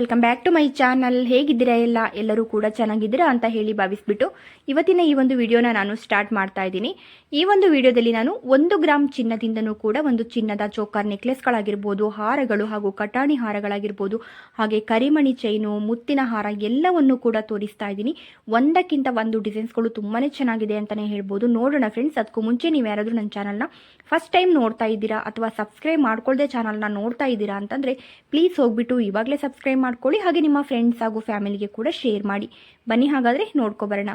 Welcome back to my channel. ಹೇಗಿದ್ದೀರಾ ಎಲ್ಲ? ಎಲ್ಲರೂ ಕೂಡ ಚೆನ್ನಾಗಿದ್ದೀರಾ ಅಂತ ಹೇಳಿ ಭಾವಿಸ್ಬಿಟ್ಟು ಇವತ್ತಿನ ಈ ಒಂದು ವಿಡಿಯೋನ ನಾನು ಸ್ಟಾರ್ಟ್ ಮಾಡ್ತಾ ಇದ್ದೀನಿ. ಈ ಒಂದು ವಿಡಿಯೋದಲ್ಲಿ ನಾನು ಒಂದು ಗ್ರಾಮ್ ಚಿನ್ನದಿಂದನೂ ಕೂಡ ಒಂದು ಚಿನ್ನದ ಚೋಕರ್ ನೆಕ್ಲೆಸ್ಗಳಾಗಿರ್ಬೋದು, ಹಾರಗಳು ಹಾಗೂ ಕಟಾಣಿ ಹಾರಗಳಾಗಿರ್ಬೋದು, ಹಾಗೆ ಕರಿಮಣಿ ಚೈನು, ಮುತ್ತಿನ ಹಾರ ಎಲ್ಲವನ್ನು ಕೂಡ ತೋರಿಸ್ತಾ ಇದ್ದೀನಿ. ಒಂದಕ್ಕಿಂತ ಒಂದು ಡಿಸೈನ್ಸ್ಗಳು ತುಂಬಾ ಚೆನ್ನಾಗಿದೆ ಅಂತಲೇ ಹೇಳ್ಬೋದು. ನೋಡೋಣ ಫ್ರೆಂಡ್ಸ್, ಅದಕ್ಕೂ ಮುಂಚೆ ನೀವು ಯಾರಾದರೂ ನನ್ನ ಚಾನಲ್ನ ಫಸ್ಟ್ ಟೈಮ್ ನೋಡ್ತಾ ಇದ್ದೀರಾ ಅಥವಾ ಸಬ್ಸ್ಕ್ರೈಬ್ ಮಾಡ್ಕೊಳ್ಳದೆ ಚಾನಲ್ನ ನೋಡ್ತಾ ಇದ್ದೀರಾ ಅಂತಂದರೆ, ಪ್ಲೀಸ್ ಹೋಗ್ಬಿಟ್ಟು ಇವಾಗಲೇ ಸಬ್ಸ್ಕ್ರೈಬ್ ಮಾಡ್ಕೊಳ್ಳಿ, ಹಾಗೆ ನಿಮ್ಮ ಫ್ರೆಂಡ್ಸ್ ಹಾಗೂ ಫ್ಯಾಮಿಲಿಗೆ ಕೂಡ ಶೇರ್ ಮಾಡಿ. ಬನ್ನಿ ಹಾಗಾದರೆ ನೋಡ್ಕೊಬರೋಣ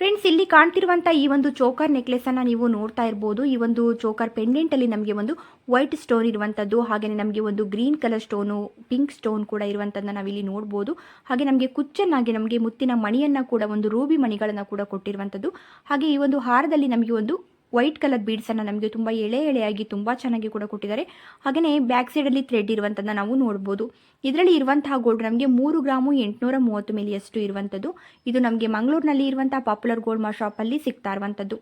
ಫ್ರೆಂಡ್ಸ್ ಇಲ್ಲಿ ಕಾಣ್ತಿರುವಂಥ ಈ ಒಂದು ಚೋಕರ್ ನೆಕ್ಲೆಸನ್ನು ನೀವು ನೋಡ್ತಾ ಇರ್ಬೋದು. ಈ ಒಂದು ಚೋಕರ್ ಪೆಂಡೆಂಟಲ್ಲಿ ನಮಗೆ ಒಂದು ವೈಟ್ ಸ್ಟೋನ್ ಇರುವಂಥದ್ದು ಹಾಗೆ ನಮಗೆ ಒಂದು green colour stone pink stone ಕೂಡ ಇರುವಂಥದ್ದನ್ನ ನಾವಿಲ್ಲಿ ನೋಡ್ಬೋದು. ಹಾಗೆ ನಮಗೆ ಕುಚ್ಚನ್ನಾಗಿ ನಮಗೆ ಮುತ್ತಿನ ಮಣಿಯನ್ನು ಕೂಡ, ಒಂದು ರೂಬಿ ಮಣಿಗಳನ್ನು ಕೂಡ ಕೊಟ್ಟಿರುವಂಥದ್ದು ಹಾಗೆ ಈ ಒಂದು ಹಾರದಲ್ಲಿ ನಮಗೆ ಒಂದು ವೈಟ್ ಕಲರ್ ಬೀಡ್ಸನ್ನು ನಮಗೆ ತುಂಬ ಎಳೆ ಎಳೆಯಾಗಿ ತುಂಬ ಚೆನ್ನಾಗಿ ಕೂಡ ಕೊಟ್ಟಿದ್ದಾರೆ. ಹಾಗೆಯೇ ಬ್ಯಾಕ್ ಸೈಡಲ್ಲಿ ಥ್ರೆಡ್ ಇರುವಂಥದ್ದನ್ನ ನಾವು ನೋಡ್ಬೋದು. ಇದರಲ್ಲಿ ಇರುವಂತಹ ಗೋಲ್ಡ್ ನಮಗೆ ಮೂರು ಗ್ರಾಮು ಎಂಟುನೂರ ಮೂವತ್ತು ಮಿಲಿಯಷ್ಟು ಇರುವಂಥದ್ದು ಇದು ನಮಗೆ ಮಂಗಳೂರಿನಲ್ಲಿ ಇರುವಂಥ ಪಾಪ್ಯುಲರ್ ಗೋಲ್ಡ್ ಮಾ ಶಾಪಲ್ಲಿ ಸಿಗ್ತಾ ಇರುವಂಥದ್ದು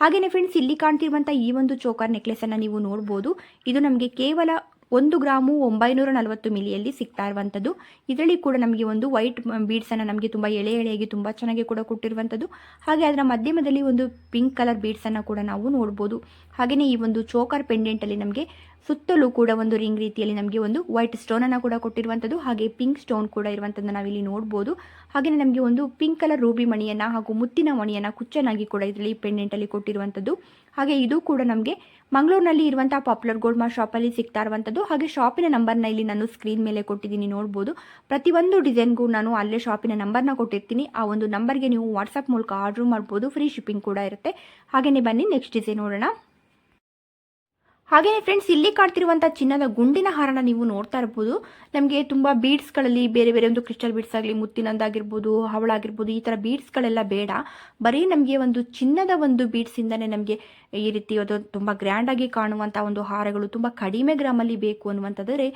ಹಾಗೆಯೇ ಫ್ರೆಂಡ್ಸ್ ಇಲ್ಲಿ ಕಾಣ್ತಿರುವಂಥ ಈ ಒಂದು ಚೋಕರ್ ನೆಕ್ಲೆಸನ್ನು ನೀವು ನೋಡ್ಬೋದು. ಇದು ನಮಗೆ ಕೇವಲ ಒಂದು ಗ್ರಾಮು ಒಂಬೈನೂರ ನಲವತ್ತು ಮಿಲಿಯಲ್ಲಿ ಸಿಗ್ತಾ ಇರುವಂಥದ್ದು. ಇದರಲ್ಲಿ ಕೂಡ ನಮಗೆ ಒಂದು ವೈಟ್ ಬೀಡ್ಸನ್ನು ನಮಗೆ ತುಂಬ ಎಳೆ ಎಳೆಯಾಗಿ ತುಂಬ ಚೆನ್ನಾಗಿ ಕೂಡ ಕೊಟ್ಟಿರುವಂಥದ್ದು. ಹಾಗೆ ಅದರ ಮಧ್ಯಮದಲ್ಲಿ ಒಂದು ಪಿಂಕ್ ಕಲರ್ ಬೀಡ್ಸನ್ನು ಕೂಡ ನಾವು ನೋಡ್ಬೋದು. ಹಾಗೆಯೇ ಈ ಒಂದು ಚೋಕರ್ ಪೆಂಡೆಂಟಲ್ಲಿ ನಮಗೆ ಸುತ್ತಲೂ ಕೂಡ ಒಂದು ರಿಂಗ್ ರೀತಿಯಲ್ಲಿ ನಮಗೆ ಒಂದು ವೈಟ್ ಸ್ಟೋನನ್ನು ಕೂಡ ಕೊಟ್ಟಿರುವಂಥದ್ದು ಹಾಗೆ ಪಿಂಕ್ ಸ್ಟೋನ್ ಕೂಡ ಇರುವಂಥದ್ದು ನಾವಿಲ್ಲಿ ನೋಡ್ಬೋದು. ಹಾಗೆಯೇ ನಮಗೆ ಒಂದು ಪಿಂಕ್ ಕಲರ್ ರೂಬಿ ಮಣಿಯನ್ನು ಹಾಗೂ ಮುತ್ತಿನ ಮಣಿಯನ್ನು ಕುಚ್ಚನಾಗಿ ಕೂಡ ಇದರಲ್ಲಿ ಪೆಂಡೆಂಟಲ್ಲಿ ಕೊಟ್ಟಿರುವಂಥದ್ದು ಹಾಗೆ ಇದು ಕೂಡ ನಮಗೆ ಮಂಗಳೂರಿನಲ್ಲಿ ಇರುವಂಥ ಪಾಪ್ಯುಲರ್ ಗೋಲ್ಡ್ ಮಾರ್ ಶಾಪಲ್ಲಿ ಸಿಗ್ತಾ ಇರುವಂಥದ್ದು ಹಾಗೆ ಶಾಪಿನ ನಂಬರ್ನ ಇಲ್ಲಿ ನಾನು ಸ್ಕ್ರೀನ್ ಮೇಲೆ ಕೊಟ್ಟಿದ್ದೀನಿ, ನೋಡ್ಬೋದು. ಪ್ರತಿಯೊಂದು ಡಿಸೈನ್ಗೂ ನಾನು ಅಲ್ಲೇ ಶಾಪಿನ ನಂಬರ್ನ ಕೊಟ್ಟಿರ್ತೀನಿ. ಆ ಒಂದು ನಂಬರ್ಗೆ ನೀವು ವಾಟ್ಸಪ್ ಮೂಲಕ ಆರ್ಡ್ರ್ ಮಾಡ್ಬೋದು. ಫ್ರೀ ಶಿಪ್ಪಿಂಗ್ ಕೂಡ ಇರುತ್ತೆ. ಹಾಗೆಯೇ ಬನ್ನಿ ನೆಕ್ಸ್ಟ್ ಡಿಸೈನ್ ನೋಡೋಣ. ಹಾಗೆಯೇ ಫ್ರೆಂಡ್ಸ್ ಇಲ್ಲಿ ಕಾಣ್ತಿರುವಂಥ ಚಿನ್ನದ ಗುಂಡಿನ ಹಾರನ ನೀವು ನೋಡ್ತಾ ಇರ್ಬೋದು. ನಮಗೆ ತುಂಬ ಬೀಡ್ಸ್ಗಳಲ್ಲಿ ಬೇರೆ ಬೇರೆ ಒಂದು ಕ್ರಿಸ್ಟಲ್ ಬೀಡ್ಸ್ ಆಗಲಿ ಮುತ್ತಿನಂದಾಗಿರ್ಬೋದು ಹವಳಾಗಿರ್ಬೋದು ಈ ಥರ ಬೀಡ್ಸ್ಗಳೆಲ್ಲ ಬೇಡ. ಬರೀ ನಮಗೆ ಒಂದು ಚಿನ್ನದ ಒಂದು ಬೀಡ್ಸಿಂದನೇ ನಮಗೆ ಈ ರೀತಿ ಅದು ತುಂಬ ಗ್ರ್ಯಾಂಡಾಗಿ ಕಾಣುವಂಥ ಒಂದು ಹಾರಗಳು ತುಂಬ ಕಡಿಮೆ ಗ್ರಾಮಲ್ಲಿ ಬೇಕು ಅನ್ನುವಂಥದ್ದರೆ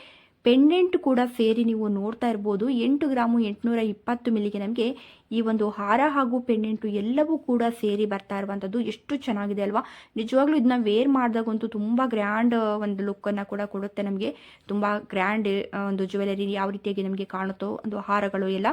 ಪೆಂಡೆಂಟ್ ಕೂಡ ಸೇರಿ ನೀವು ನೋಡ್ತಾ ಇರ್ಬೋದು. ಎಂಟು ಗ್ರಾಮು ಎಂಟುನೂರ ಇಪ್ಪತ್ತು ಮಿಲಿಗೆ ನಮಗೆ ಈ ಒಂದು ಹಾರ ಹಾಗೂ ಪೆಂಡೆಂಟು ಎಲ್ಲವೂ ಕೂಡ ಸೇರಿ ಬರ್ತಾ ಇರುವಂಥದ್ದು. ಎಷ್ಟು ಚೆನ್ನಾಗಿದೆ ಅಲ್ವಾ? ನಿಜವಾಗ್ಲೂ ಇದನ್ನ ವೇರ್ ಮಾಡಿದಾಗಂತೂ ತುಂಬ ಗ್ರ್ಯಾಂಡ್ ಒಂದು ಲುಕ್ಕನ್ನು ಕೂಡ ಕೊಡುತ್ತೆ ನಮಗೆ. ತುಂಬ ಗ್ರ್ಯಾಂಡ್ ಒಂದು ಜ್ಯುವೆಲರಿ ಯಾವ ರೀತಿಯಾಗಿ ನಮಗೆ ಕಾಣುತ್ತೋ, ಒಂದು ಹಾರಗಳು ಎಲ್ಲ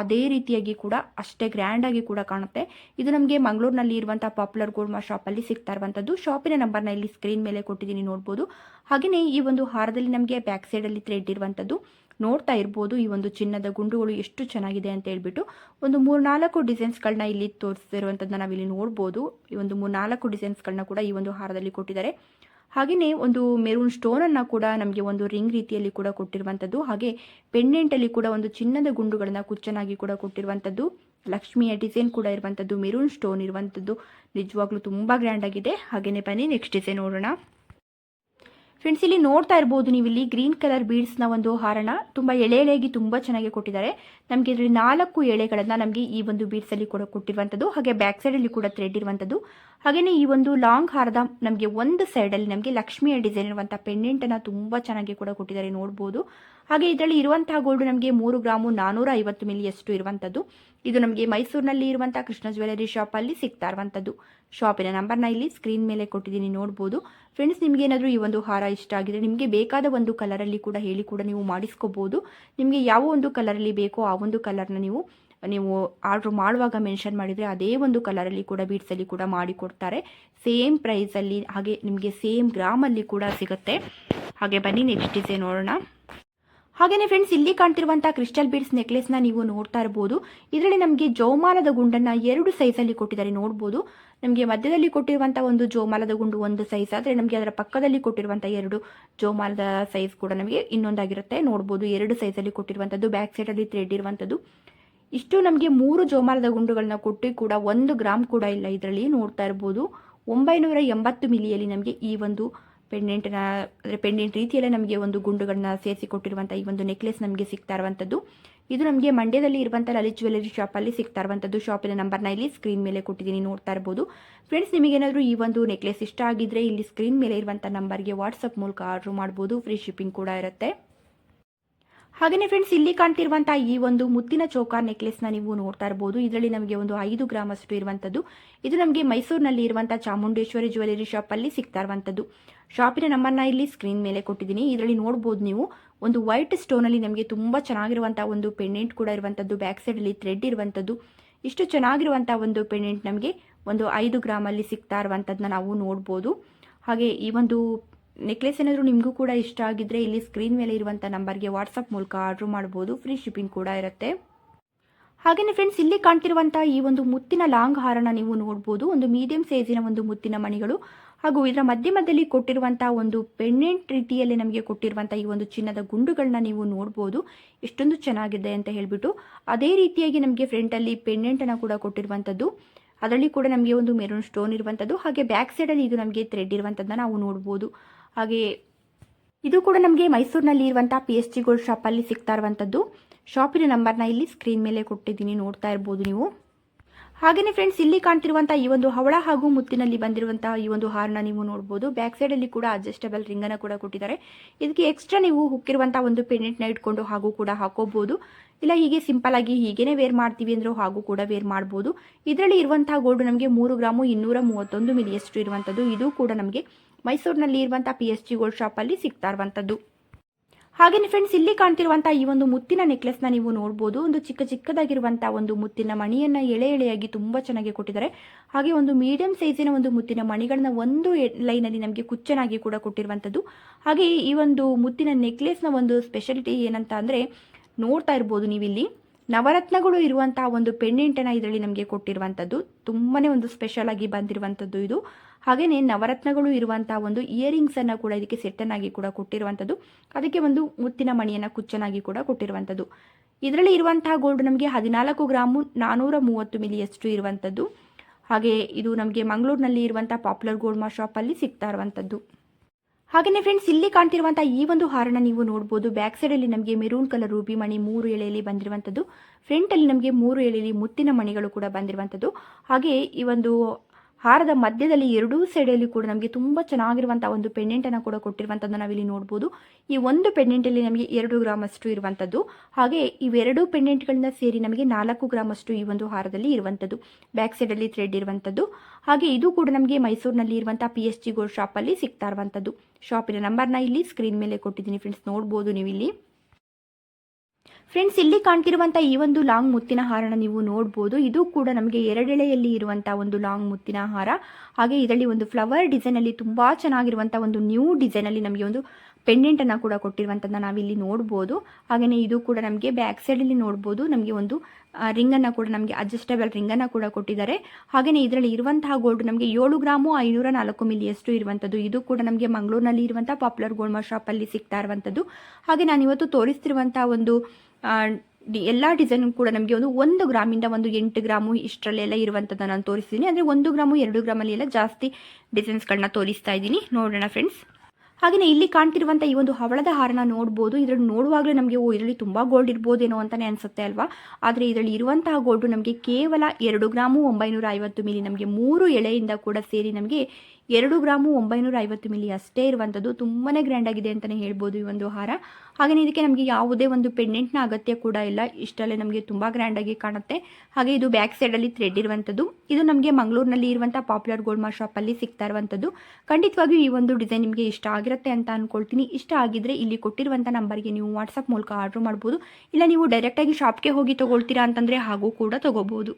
ಅದೇ ರೀತಿಯಾಗಿ ಕೂಡ ಅಷ್ಟೇ ಗ್ರ್ಯಾಂಡಾಗಿ ಕೂಡ ಕಾಣುತ್ತೆ. ಇದು ನಮಗೆ ಮಂಗಳೂರಿನಲ್ಲಿ ಇರುವಂಥ ಪಾಪ್ಯುಲರ್ ಗೋಲ್ಡ್ ಮಾ ಶಾಪಲ್ಲಿ ಸಿಗ್ತಾ ಇರುವಂಥದ್ದು. ಶಾಪಿನ ನಂಬರ್ನ ಇಲ್ಲಿ ಸ್ಕ್ರೀನ್ ಮೇಲೆ ಕೊಟ್ಟಿದ್ದೀನಿ ನೋಡ್ಬೋದು. ಹಾಗೆಯೇ ಈ ಒಂದು ಹಾರದಲ್ಲಿ ನಮಗೆ ಬ್ಯಾಕ್ ಸೈಡಲ್ಲಿ ಥ್ರೆಡ್ ಇರುವಂಥದ್ದು ನೋಡ್ತಾ ಇರ್ಬೋದು. ಈ ಒಂದು ಚಿನ್ನದ ಗುಂಡುಗಳು ಎಷ್ಟು ಚೆನ್ನಾಗಿದೆ ಅಂತ ಹೇಳ್ಬಿಟ್ಟು ಒಂದು ಮೂರ್ನಾಲ್ಕು ಡಿಸೈನ್ಸ್ಗಳನ್ನ ಇಲ್ಲಿ ತೋರಿಸ್ತಿರುವಂಥದ್ದನ್ನ ನಾವಿಲ್ಲಿ ನೋಡ್ಬೋದು. ಈ ಒಂದು ಮೂರ್ನಾಲ್ಕು ಡಿಸೈನ್ಸ್ಗಳನ್ನ ಕೂಡ ಈ ಒಂದು ಹಾರದಲ್ಲಿ ಕೊಟ್ಟಿದ್ದಾರೆ. ಹಾಗೆಯೇ ಒಂದು ಮೆರೂನ್ ಸ್ಟೋನನ್ನು ಕೂಡ ನಮಗೆ ಒಂದು ರಿಂಗ್ ರೀತಿಯಲ್ಲಿ ಕೂಡ ಕೊಟ್ಟಿರುವಂಥದ್ದು ಹಾಗೆ ಪೆಂಡೆಂಟಲ್ಲಿ ಕೂಡ ಒಂದು ಚಿನ್ನದ ಗುಂಡುಗಳನ್ನು ಕುಚ್ಚನಾಗಿ ಕೂಡ ಕೊಟ್ಟಿರುವಂಥದ್ದು ಲಕ್ಷ್ಮಿಯ ಡಿಸೈನ್ ಕೂಡ ಇರುವಂಥದ್ದು ಮೆರೂನ್ ಸ್ಟೋನ್ ಇರುವಂಥದ್ದು ನಿಜವಾಗ್ಲೂ ತುಂಬ ಗ್ರ್ಯಾಂಡ್ ಆಗಿದೆ. ಹಾಗೆಯೇ ಬನ್ನಿ ನೆಕ್ಸ್ಟ್ ಡಿಸೈನ್ ನೋಡೋಣ. ಫ್ರೆಂಡ್ಸ್ ಇಲ್ಲಿ ನೋಡ್ತಾ ಇರ್ಬೋದು ನೀವು ಇಲ್ಲಿ ಗ್ರೀನ್ ಕಲರ್ ಬೀಡ್ಸ್ನ ಒಂದು ಹಾರಣ ತುಂಬ ಎಳೆ ಎಳೆಯಾಗಿ ತುಂಬ ಚೆನ್ನಾಗಿ ಕೊಟ್ಟಿದ್ದಾರೆ. ನಮಗೆ ಇದರಲ್ಲಿ ನಾಲ್ಕು ಎಳೆಗಳನ್ನು ನಮಗೆ ಈ ಒಂದು ಬೀಡ್ಸಲ್ಲಿ ಕೂಡ ಕೊಟ್ಟಿರುವಂಥದ್ದು ಹಾಗೆ ಬ್ಯಾಕ್ ಸೈಡಲ್ಲಿ ಕೂಡ ಥ್ರೆಡ್ ಇರುವಂಥದ್ದು ಹಾಗೆಯೇ ಈ ಒಂದು ಲಾಂಗ್ ಹಾರದ ನಮಗೆ ಒಂದು ಸೈಡಲ್ಲಿ ನಮಗೆ ಲಕ್ಷ್ಮಿಯ ಡಿಸೈನ್ ಇರುವಂಥ ಪೆಂಡೆಂಟನ್ನು ತುಂಬ ಚೆನ್ನಾಗಿ ಕೂಡ ಕೊಟ್ಟಿದ್ದಾರೆ ನೋಡ್ಬೋದು. ಹಾಗೆ ಇದರಲ್ಲಿ ಇರುವಂತಹ ಗೋಲ್ಡ್ ನಮಗೆ ಮೂರು ಗ್ರಾಮು ನಾನೂರ ಐವತ್ತು ಮಿಲಿಯಷ್ಟು ಇರುವಂಥದ್ದು. ಇದು ನಮಗೆ ಮೈಸೂರಿನಲ್ಲಿ ಇರುವಂಥ ಕೃಷ್ಣ ಜ್ಯುವೆಲರಿ ಶಾಪಲ್ಲಿ ಸಿಗ್ತಾ ಇರುವಂಥದ್ದು. ಶಾಪಿನ ನಂಬರ್ನ ಇಲ್ಲಿ ಸ್ಕ್ರೀನ್ ಮೇಲೆ ಕೊಟ್ಟಿದ್ದೀನಿ, ನೋಡ್ಬೋದು. ಫ್ರೆಂಡ್ಸ್ ನಿಮಗೇನಾದರೂ ಈ ಒಂದು ಹಾರ ಇಷ್ಟ ಆಗಿದೆ ನಿಮಗೆ ಬೇಕಾದ ಒಂದು ಕಲರಲ್ಲಿ ಕೂಡ ಹೇಳಿ ಕೂಡ ನೀವು ಮಾಡಿಸ್ಕೋಬೋದು. ನಿಮಗೆ ಯಾವ ಒಂದು ಕಲರಲ್ಲಿ ಬೇಕೋ ಆ ಒಂದು ಕಲರ್ನ ನೀವು ನೀವು ಆರ್ಡ್ರ್ ಮಾಡುವಾಗ ಮೆನ್ಷನ್ ಮಾಡಿದರೆ ಅದೇ ಒಂದು ಕಲರಲ್ಲಿ ಕೂಡ ಬೀಡ್ಸಲ್ಲಿ ಕೂಡ ಮಾಡಿಕೊಡ್ತಾರೆ ಸೇಮ್ ಪ್ರೈಸಲ್ಲಿ ಹಾಗೆ ನಿಮಗೆ ಸೇಮ್ ಗ್ರಾಮಲ್ಲಿ ಕೂಡ ಸಿಗುತ್ತೆ. ಹಾಗೆ ಬನ್ನಿ ನೆಕ್ಸ್ಟ್ ಡಿಸೈನ್ ನೋಡೋಣ. ಹಾಗೆಯೇ ಫ್ರೆಂಡ್ಸ್ ಇಲ್ಲಿ ಕಾಣ್ತಿರುವಂತಹ ಕ್ರಿಸ್ಟಲ್ ಬೀಡ್ಸ್ನ ನೀವು ನೋಡ್ತಾ ಇರಬಹುದು ಇದರಲ್ಲಿ ನಮಗೆ ಜೋಮಾಲದ ಗುಂಡನ್ನ ಎರಡು ಸೈಜ್ ಅಲ್ಲಿ ಕೊಟ್ಟಿದ್ದಾರೆ ನೋಡಬಹುದು ನಮಗೆ ಮಧ್ಯದಲ್ಲಿ ಕೊಟ್ಟಿರುವಂತಹ ಒಂದು ಜೋಮಾಲದ ಗುಂಡು ಒಂದು ಸೈಜ್ ಆದರೆ ನಮಗೆ ಅದರ ಪಕ್ಕದಲ್ಲಿ ಕೊಟ್ಟಿರುವಂತಹ ಎರಡು ಜೋಮಾಲದ ಸೈಜ್ ಕೂಡ ನಮಗೆ ಇನ್ನೊಂದಾಗಿರುತ್ತೆ. ನೋಡಬಹುದು ಎರಡು ಸೈಜ್ ಅಲ್ಲಿ ಕೊಟ್ಟಿರುವಂತದ್ದು ಬ್ಯಾಕ್ ಸೈಡ್ ಅಲ್ಲಿ ಥ್ರೆಡ್ ಇರುವಂತದ್ದು ಇಷ್ಟು ನಮಗೆ ಮೂರು ಜೋಮಾಲದ ಗುಂಡುಗಳನ್ನ ಕೊಟ್ಟು ಕೂಡ ಒಂದು ಗ್ರಾಮ್ ಕೂಡ ಇಲ್ಲ ಇದರಲ್ಲಿ. ನೋಡ್ತಾ ಇರಬಹುದು ಒಂಬೈನೂರ ಎಂಬತ್ತು ಮಿಲಿಯಲ್ಲಿ ನಮಗೆ ಈ ಒಂದು ಪೆಂಡೆಂಟ್ನ ಅಂದರೆ ಪೆಂಡೆಂಟ್ ರೀತಿಯಲ್ಲೇ ನಮಗೆ ಒಂದು ಗುಂಡುಗಳನ್ನ ಸೇರಿಸಿ ಕೊಟ್ಟಿರುವಂಥ ಈ ಒಂದು ನೆಕ್ಲೆಸ್ ನಮಗೆ ಸಿಗ್ತಾ ಇರುವಂಥದ್ದು ಇದು ನಮಗೆ ಮಂಡ್ಯದಲ್ಲಿ ಇರುವಂಥ ಲಲಿತ್ ಜ್ಯುವೆಲರಿ ಶಾಪಲ್ಲಿ ಸಿಗ್ತಾ ಇರುವಂಥದ್ದು ಶಾಪಿನ ನಂಬರ್ನ ಇಲ್ಲಿ ಸ್ಕ್ರೀನ್ ಮೇಲೆ ಕೊಟ್ಟಿದ್ದೀನಿ, ನೋಡ್ತಾ ಇರ್ಬೋದು. ಫ್ರೆಂಡ್ಸ್ ನಿಮಗೇನಾದರೂ ಈ ಒಂದು ನೆಕ್ಲೆಸ್ ಇಷ್ಟ ಆಗಿದ್ರೆ ಇಲ್ಲಿ ಸ್ಕ್ರೀನ್ ಮೇಲೆ ಇರುವಂಥ ನಂಬರ್ಗೆ ವಾಟ್ಸಪ್ ಮೂಲಕ ಆರ್ಡ್ರ್ ಮಾಡ್ಬೋದು. ಫ್ರೀ ಶಿಪ್ಪಿಂಗ್ ಕೂಡ ಇರುತ್ತೆ. ಹಾಗೆಯೇ ಫ್ರೆಂಡ್ಸ್ ಇಲ್ಲಿ ಕಾಣ್ತಿರುವಂತಹ ಈ ಒಂದು ಮುತ್ತಿನ ಚೌಕಾ ನೆಕ್ಲೆಸ್ನ ನೀವು ನೋಡ್ತಾ ಇರಬಹುದು ಇದರಲ್ಲಿ ನಮಗೆ ಒಂದು ಐದು ಗ್ರಾಮ್ ಅಷ್ಟು ಇರುವಂತದ್ದು. ಇದು ನಮಗೆ ಮೈಸೂರಿನಲ್ಲಿ ಇರುವಂತಹ ಚಾಮುಂಡೇಶ್ವರಿ ಜ್ಯುವೆಲರಿ ಅಲ್ಲಿ ಸಿಗ್ತಾ ಇರುವಂತದ್ದು. ಶಾಪಿನ ನಂಬರ್ನ ಇಲ್ಲಿ ಸ್ಕ್ರೀನ್ ಮೇಲೆ ಕೊಟ್ಟಿದ್ದೀನಿ. ಇದರಲ್ಲಿ ನೋಡಬಹುದು ನೀವು, ಒಂದು ವೈಟ್ ಸ್ಟೋನ್ ಅಲ್ಲಿ ನಮಗೆ ತುಂಬಾ ಚೆನ್ನಾಗಿರುವಂತಹ ಒಂದು ಪೆಂಡೆಂಟ್ ಕೂಡ ಇರುವಂತದ್ದು. ಬ್ಯಾಕ್ ಸೈಡ್ ಅಲ್ಲಿ ಥ್ರೆಡ್ ಇರುವಂತದ್ದು. ಇಷ್ಟು ಚೆನ್ನಾಗಿರುವಂತಹ ಒಂದು ಪೆಂಡೆಂಟ್ ನಮಗೆ ಒಂದು ಐದು ಗ್ರಾಮ್ ಅಲ್ಲಿ ಸಿಗ್ತಾ ಇರುವಂತದ್ನ ನಾವು ನೋಡಬಹುದು ಹಾಗೆ ಈ ಒಂದು ನೆಕ್ಲೆಸ್ ಏನಾದರೂ ನಿಮಗೂ ಕೂಡ ಇಷ್ಟ ಆಗಿದ್ದರೆ ಇಲ್ಲಿ ಸ್ಕ್ರೀನ್ ಮೇಲೆ ಇರುವಂಥ ನಂಬರ್ಗೆ ವಾಟ್ಸಪ್ ಮೂಲಕ ಆರ್ಡ್ರ್ ಮಾಡ್ಬೋದು. ಫ್ರೀ ಶಿಪ್ಪಿಂಗ್ ಕೂಡ ಇರುತ್ತೆ. ಹಾಗೆಯೇ ಫ್ರೆಂಡ್ಸ್, ಇಲ್ಲಿ ಕಾಣ್ತಿರುವಂಥ ಈ ಒಂದು ಮುತ್ತಿನ ಲಾಂಗ್ ಹಾರನ ನೀವು ನೋಡ್ಬೋದು. ಒಂದು ಮೀಡಿಯಂ ಸೈಜಿನ ಒಂದು ಮುತ್ತಿನ ಮಣಿಗಳು. ಹಾಗೂ ಇದರ ಮಧ್ಯ ಮಧ್ಯದಲ್ಲಿ ಕೊಟ್ಟಿರುವಂಥ ಒಂದು ಪೆಂಡೆಂಟ್ ರೀತಿಯಲ್ಲಿ ನಮಗೆ ಕೊಟ್ಟಿರುವಂಥ ಈ ಒಂದು ಚಿನ್ನದ ಗುಂಡುಗಳನ್ನ ನೀವು ನೋಡ್ಬೋದು. ಎಷ್ಟೊಂದು ಚೆನ್ನಾಗಿದೆ ಅಂತ ಹೇಳಿಬಿಟ್ಟು. ಅದೇ ರೀತಿಯಾಗಿ ನಮಗೆ ಫ್ರಂಟಲ್ಲಿ ಪೆಂಡೆಂಟನ್ನು ಕೂಡ ಕೊಟ್ಟಿರುವಂಥದ್ದು. ಅದರಲ್ಲಿ ಕೂಡ ನಮಗೆ ಒಂದು ಮೆರೂನ್ ಸ್ಟೋನ್ ಇರುವಂಥದ್ದು. ಹಾಗೆ ಬ್ಯಾಕ್ ಸೈಡಲ್ಲಿ ಇದು ನಮಗೆ ಥ್ರೆಡ್ ಇರುವಂಥದ್ದನ್ನ ನಾವು ನೋಡ್ಬೋದು. ಹಾಗೆ ಇದು ಕೂಡ ನಮಗೆ ಮೈಸೂರಿನಲ್ಲಿ ಇರುವಂಥ ಪಿ ಎಸ್ ಜಿ ಗೋಲ್ಡ್ ಶಾಪಲ್ಲಿ ಸಿಗ್ತಾ ಇರುವಂಥದ್ದು ಶಾಪಿನ ನಂಬರ್ನ ಇಲ್ಲಿ ಸ್ಕ್ರೀನ್ ಮೇಲೆ ಕೊಟ್ಟಿದ್ದೀನಿ, ನೋಡ್ತಾ ಇರ್ಬೋದು ನೀವು. ಹಾಗೆಯೇ ಫ್ರೆಂಡ್ಸ್ ಇಲ್ಲಿ ಕಾಣ್ತಿರುವಂಥ ಈ ಒಂದು ಹವಳ ಹಾಗೂ ಮುತ್ತಿನಲ್ಲಿ ಬಂದಿರುವಂತಹ ಈ ಒಂದು ಹಾರನ ನೀವು ನೋಡ್ಬೋದು. ಬ್ಯಾಕ್ ಸೈಡಲ್ಲಿ ಕೂಡ ಅಡ್ಜಸ್ಟಬಲ್ ರಿಂಗನ್ನು ಕೂಡ ಕೊಟ್ಟಿದ್ದಾರೆ. ಇದಕ್ಕೆ ಎಕ್ಸ್ಟ್ರಾ ನೀವು ಹುಕ್ಕಿರುವಂಥ ಒಂದು ಪೆಂಡೆಂಟ್ನ ಇಟ್ಕೊಂಡು ಹಾಗೂ ಕೂಡ ಹಾಕೋಬಹುದು ಇಲ್ಲ, ಹೀಗೆ ಸಿಂಪಲ್ ಆಗಿ ಹೀಗೇನೆ ವೇರ್ ಮಾಡ್ತೀವಿ ಅಂದರೂ ಹಾಗೂ ಕೂಡ ವೇರ್ ಮಾಡ್ಬೋದು. ಇದರಲ್ಲಿ ಇರುವಂತಹ ಗೋಲ್ಡ್ ನಮಗೆ ಮೂರು ಗ್ರಾಮು ಇನ್ನೂರ ಮೂವತ್ತೊಂದು ಮಿಲಿಯಷ್ಟು ಇರುವಂಥದ್ದು ಇದು ಕೂಡ ನಮಗೆ ಮೈಸೂರಿನಲ್ಲಿ ಇರುವಂಥ ಪಿ ಎಸ್ ಜಿ ಗೋಲ್ಡ್ ಶಾಪಲ್ಲಿ ಸಿಗ್ತಾ ಇರುವಂಥದ್ದು ಹಾಗೆಯೇ ಫ್ರೆಂಡ್ಸ್ ಇಲ್ಲಿ ಕಾಣ್ತಿರುವಂಥ ಈ ಒಂದು ಮುತ್ತಿನ ನೆಕ್ಲೆಸ್ನ ನೀವು ನೋಡ್ಬೋದು. ಒಂದು ಚಿಕ್ಕ ಚಿಕ್ಕದಾಗಿರುವಂಥ ಒಂದು ಮುತ್ತಿನ ಮಣಿಯನ್ನು ಎಳೆ ಎಳೆಯಾಗಿ ತುಂಬ ಚೆನ್ನಾಗಿ ಕೊಟ್ಟಿದ್ದಾರೆ. ಹಾಗೆ ಒಂದು ಮೀಡಿಯಂ ಸೈಜಿನ ಒಂದು ಮುತ್ತಿನ ಮಣಿಗಳನ್ನ ಒಂದು ಲೈನಲ್ಲಿ ನಮಗೆ ಕುಚ್ಚನಾಗಿ ಕೂಡ ಕೊಟ್ಟಿರುವಂಥದ್ದು ಹಾಗೆ ಈ ಒಂದು ಮುತ್ತಿನ ನೆಕ್ಲೆಸ್ನ ಒಂದು ಸ್ಪೆಷಾಲಿಟಿ ಏನಂತ ಅಂದರೆ ನೋಡ್ತಾ ಇರ್ಬೋದು ನೀವಿಲ್ಲಿ. ನವರತ್ನಗಳು ಇರುವಂತಹ ಒಂದು ಪೆಂಡೆಂಟನ್ನು ಇದರಲ್ಲಿ ನಮಗೆ ಕೊಟ್ಟಿರುವಂಥದ್ದು ತುಂಬಾ ಒಂದು ಸ್ಪೆಷಲ್ ಆಗಿ ಬಂದಿರುವಂಥದ್ದು ಇದು. ಹಾಗೆಯೇ ನವರತ್ನಗಳು ಇರುವಂತಹ ಒಂದು ಇಯರಿಂಗ್ಸನ್ನು ಕೂಡ ಇದಕ್ಕೆ ಸೆಟ್ಟನ್ನಾಗಿ ಕೂಡ ಕೊಟ್ಟಿರುವಂಥದ್ದು ಅದಕ್ಕೆ ಒಂದು ಮುತ್ತಿನ ಮಣಿಯನ್ನು ಕುಚ್ಚನಾಗಿ ಕೂಡ ಕೊಟ್ಟಿರುವಂಥದ್ದು ಇದರಲ್ಲಿ ಇರುವಂತಹ ಗೋಲ್ಡ್ ನಮಗೆ ಹದಿನಾಲ್ಕು ಗ್ರಾಮು ನಾನ್ನೂರ ಮೂವತ್ತು ಮಿಲಿಯಷ್ಟು ಇರುವಂಥದ್ದು ಹಾಗೆ ಇದು ನಮಗೆ ಮಂಗಳೂರಿನಲ್ಲಿ ಇರುವಂಥ ಪಾಪ್ಯುಲರ್ ಗೋಲ್ಡ್ ಮಾ ಶಾಪಲ್ಲಿ ಸಿಗ್ತಾ ಇರುವಂಥದ್ದು ಹಾಗೆಯೇ ಫ್ರೆಂಡ್ಸ್ ಇಲ್ಲಿ ಕಾಣ್ತಿರುವಂಥ ಈ ಒಂದು ಹಾರನ ನೀವು ನೋಡ್ಬೋದು. ಬ್ಯಾಕ್ ಸೈಡಲ್ಲಿ ನಮಗೆ ಮೆರೂನ್ ಕಲರ್ ರೂಬಿ ಮಣಿ ಮೂರು ಎಳೆಯಲ್ಲಿ ಬಂದಿರುವಂಥದ್ದು ಫ್ರಂಟಲ್ಲಿ ನಮಗೆ ಮೂರು ಎಳೆಯಲ್ಲಿ ಮುತ್ತಿನ ಮಣಿಗಳು ಕೂಡ ಬಂದಿರುವಂಥದ್ದು ಹಾಗೆ ಈ ಒಂದು ಹಾರದ ಮಧ್ಯದಲ್ಲಿ ಎರಡೂ ಸೈಡಲ್ಲಿ ಕೂಡ ನಮಗೆ ತುಂಬ ಚೆನ್ನಾಗಿರುವಂಥ ಒಂದು ಪೆಂಡೆಂಟನ್ನು ಕೂಡ ಕೊಟ್ಟಿರುವಂಥದ್ದು ನಾವಿಲ್ಲಿ ನೋಡ್ಬೋದು. ಈ ಒಂದು ಪೆಂಡೆಂಟಲ್ಲಿ ನಮಗೆ ಎರಡು ಗ್ರಾಮ್ ಅಷ್ಟು ಇರುವಂಥದ್ದು ಹಾಗೆ ಇವೆರಡು ಪೆಂಡೆಂಟ್ಗಳನ್ನ ಸೇರಿ ನಮಗೆ ನಾಲ್ಕು ಗ್ರಾಮ್ ಅಷ್ಟು ಈ ಒಂದು ಹಾರದಲ್ಲಿ ಇರುವಂಥದ್ದು ಬ್ಯಾಕ್ ಸೈಡಲ್ಲಿ ಥ್ರೆಡ್ ಇರುವಂಥದ್ದು ಹಾಗೆ ಇದು ಕೂಡ ನಮಗೆ ಮೈಸೂರಿನಲ್ಲಿ ಇರುವಂಥ ಪಿ ಎಸ್ ಜಿ ಗೋಲ್ಡ್ ಶಾಪಲ್ಲಿ ಸಿಗ್ತಾ ಇರುವಂಥದ್ದು ಶಾಪಿನ ನಂಬರ್ನ ಇಲ್ಲಿ ಸ್ಕ್ರೀನ್ ಮೇಲೆ ಕೊಟ್ಟಿದ್ದೀನಿ ಫ್ರೆಂಡ್ಸ್ ನೋಡ್ಬೋದು ನೀವು ಇಲ್ಲಿ ಫ್ರೆಂಡ್ಸ್ ಇಲ್ಲಿ ಕಾಣ್ತಿರುವಂಥ ಈ ಒಂದು ಲಾಂಗ್ ಮುತ್ತಿನ ಹಾರನ ನೀವು ನೋಡ್ಬೋದು. ಇದು ಕೂಡ ನಮಗೆ ಎರಡೆಳೆಯಲ್ಲಿ ಇರುವಂಥ ಒಂದು ಲಾಂಗ್ ಮುತ್ತಿನ ಹಾರ. ಹಾಗೆ ಇದರಲ್ಲಿ ಒಂದು ಫ್ಲವರ್ ಡಿಸೈನಲ್ಲಿ ತುಂಬ ಚೆನ್ನಾಗಿರುವಂಥ ಒಂದು ನ್ಯೂ ಡಿಸೈನಲ್ಲಿ ನಮಗೆ ಒಂದು ಪೆಂಡೆಂಟನ್ನು ಕೂಡ ಕೊಟ್ಟಿರುವಂಥದ್ದನ್ನ ನಾವಿಲ್ಲಿ ನೋಡ್ಬೋದು. ಹಾಗೆಯೇ ಇದು ಕೂಡ ನಮಗೆ ಬ್ಯಾಕ್ ಸೈಡಲ್ಲಿ ನೋಡ್ಬೋದು. ನಮಗೆ ಒಂದು ರಿಂಗನ್ನು ಕೂಡ ನಮಗೆ ಅಡ್ಜಸ್ಟಬಲ್ ರಿಂಗನ್ನು ಕೂಡ ಕೊಟ್ಟಿದ್ದಾರೆ. ಹಾಗೆಯೇ ಇದರಲ್ಲಿ ಇರುವಂತಹ ಗೋಲ್ಡ್ ನಮಗೆ ಏಳು ಗ್ರಾಮು ಐನೂರ ನಾಲ್ಕು ಮಿಲಿಯಷ್ಟು ಇರುವಂಥದ್ದು ಇದು ಕೂಡ ನಮಗೆ ಮಂಗಳೂರಿನಲ್ಲಿ ಇರುವಂಥ ಪಾಪ್ಯುಲರ್ ಗೋಲ್ಡ್ ಶಾಪಲ್ಲಿ ಸಿಗ್ತಾ ಇರುವಂಥದ್ದು ಹಾಗೆ ನಾನು ಇವತ್ತು ತೋರಿಸ್ತಿರುವಂಥ ಒಂದು ಎಲ್ಲ ಡಿಸೈನ್ ಕೂಡ ನಮಗೆ ಒಂದು ಒಂದು ಗ್ರಾಮಿಂದ ಒಂದು ಎಂಟು ಗ್ರಾಮು ಇಷ್ಟರಲ್ಲೆಲ್ಲ ಇರುವಂಥದ್ದು ನಾನು ತೋರಿಸ್ತೀನಿ. ಅಂದರೆ ಒಂದು ಗ್ರಾಮು ಎರಡು ಗ್ರಾಮಲ್ಲಿ ಎಲ್ಲ ಜಾಸ್ತಿ ಡಿಸೈನ್ಸ್ಗಳನ್ನ ತೋರಿಸ್ತಾ ಇದ್ದೀನಿ. ನೋಡೋಣ ಫ್ರೆಂಡ್ಸ್ ಹಾಗೆಯೇ ಇಲ್ಲಿ ಕಾಣ್ತಿರುವಂಥ ಈ ಒಂದು ಹವಳದ ಹಾರನ ನೋಡ್ಬೋದು. ಇದರಲ್ಲಿ ನೋಡುವಾಗಲೇ ನಮಗೆ, ಓ, ಇದರಲ್ಲಿ ತುಂಬ ಗೋಲ್ಡ್ ಇರ್ಬೋದೇನೋ ಅಂತಲೇ ಅನಿಸುತ್ತೆ ಅಲ್ವಾ? ಆದರೆ ಇದರಲ್ಲಿ ಇರುವಂತಹ ಗೋಲ್ಡು ನಮಗೆ ಕೇವಲ ಎರಡು ಗ್ರಾಮು ಒಂಬೈನೂರ ಐವತ್ತು ಮಿಲಿ ನಮಗೆ ಮೂರು ಎಳೆಯಿಂದ ಕೂಡ ಸೇರಿ ನಮಗೆ ಎರಡು ಗ್ರಾಮು ಒಂಬೈನೂರ ಐವತ್ತು ಮಿಲಿ ಅಷ್ಟೇ ಇರುವಂಥದ್ದು. ತುಂಬಾ ಗ್ರ್ಯಾಂಡ್ ಆಗಿದೆ ಅಂತಲೇ ಹೇಳ್ಬೋದು ಈ ಒಂದು ಹಾರ. ಹಾಗೆಯೇ ಇದಕ್ಕೆ ನಮಗೆ ಯಾವುದೇ ಒಂದು ಪೆಂಡೆಂಟ್ನ ಅಗತ್ಯ ಕೂಡ ಇಲ್ಲ. ಇಷ್ಟಲ್ಲೇ ನಮಗೆ ತುಂಬ ಗ್ರ್ಯಾಂಡಾಗಿ ಕಾಣುತ್ತೆ. ಹಾಗೆ ಇದು ಬ್ಯಾಕ್ ಸೈಡಲ್ಲಿ ಥ್ರೆಡ್ ಇರುವಂಥದ್ದು. ಇದು ನಮಗೆ ಮಂಗಳೂರಿನಲ್ಲಿ ಇರುವಂಥ ಪಾಪ್ಯುಲರ್ ಗೋಲ್ಡ್ ಮಾ ಶಾಪಲ್ಲಿ ಸಿಗ್ತಾ ಇರುವಂಥದ್ದು. ಖಂಡಿತವಾಗಿಯೂ ಈ ಒಂದು ಡಿಸೈನ್ ನಿಮಗೆ ಇಷ್ಟ ಆಗಿರುತ್ತೆ ಅಂತ ಅಂದ್ಕೊಳ್ತೀನಿ ಇಷ್ಟ ಆಗಿದ್ರೆ ಇಲ್ಲಿ ಕೊಟ್ಟಿರುವಂಥ ನಂಬರ್ಗೆ ನೀವು ವಾಟ್ಸಪ್ ಮೂಲಕ ಆರ್ಡ್ರ್ ಮಾಡ್ಬೋದು. ಇಲ್ಲ ನೀವು ಡೈರೆಕ್ಟಾಗಿ ಶಾಪ್ಗೆ ಹೋಗಿ ತೊಗೊಳ್ತೀರಾ ಅಂತಂದರೆ ಹಾಗೂ ಕೂಡ ತೊಗೋಬೋದು